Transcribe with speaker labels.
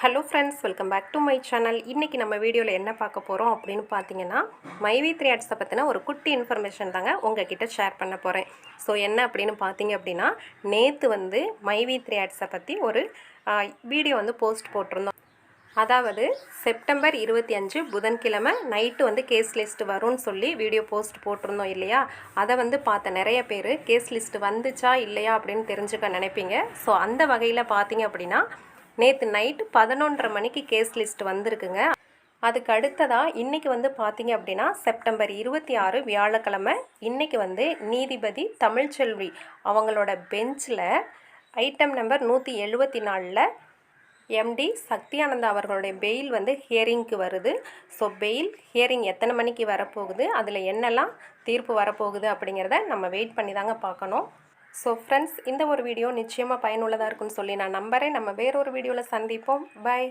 Speaker 1: Hello friends welcome back to my channel இன்றைக்கி நம்ம வீடியோவில் என்ன பார்க்க போகிறோம் அப்படின்னு பார்த்தீங்கன்னா மைவி த்ரீ ஆட்ஸை பற்றின ஒரு குட்டி இன்ஃபர்மேஷன் தாங்க உங்ககிட்ட ஷேர் பண்ண போகிறேன் ஸோ என்ன அப்படின்னு பார்த்தீங்க அப்படின்னா நேற்று வந்து மைவி த்ரீ ஆட்ஸை பற்றி ஒரு வீடியோ வந்து போஸ்ட் போட்டிருந்தோம். அதாவது செப்டம்பர் இருபத்தி அஞ்சு புதன்கிழமை நைட்டு வந்து கேஸ் லிஸ்ட் வரும்னு சொல்லி வீடியோ போஸ்ட் போட்டிருந்தோம் இல்லையா? அதை வந்து பார்த்த நிறைய பேர் கேஸ் லிஸ்ட் வந்துச்சா இல்லையா அப்படின்னு தெரிஞ்சுக்க நினைப்பீங்க. ஸோ அந்த வகையில் பார்த்தீங்க அப்படின்னா நேற்று நைட்டு பதினொன்றரை மணிக்கு கேஸ் லிஸ்ட் வந்திருக்குங்க. அதுக்கு அடுத்ததாக இன்றைக்கி வந்து பார்த்தீங்க அப்படின்னா செப்டம்பர் இருபத்தி ஆறு வியாழக்கிழமை இன்றைக்கி வந்து நீதிபதி தமிழ்ச்செல்வி அவங்களோட பெஞ்சில் ஐட்டம் நம்பர் நூற்றி எழுபத்தி நாலில் எம்டி சக்தியானந்தா அவர்களுடைய பெயில் வந்து ஹியரிங்க்கு வருது. ஸோ பெயில் ஹியரிங் எத்தனை மணிக்கு வரப்போகுது? அதில் என்னெல்லாம் தீர்ப்பு வரப்போகுது அப்படிங்கிறத நம்ம வெயிட் பண்ணி தாங்க பார்க்கணும். ஸோ ஃப்ரெண்ட்ஸ் இந்த ஒரு வீடியோ நிச்சயமாக பயனுள்ளதாக இருக்கும்னு சொல்லி நான் நம்புறேன். நம்ம வேறொரு வீடியோவில் சந்திப்போம். பை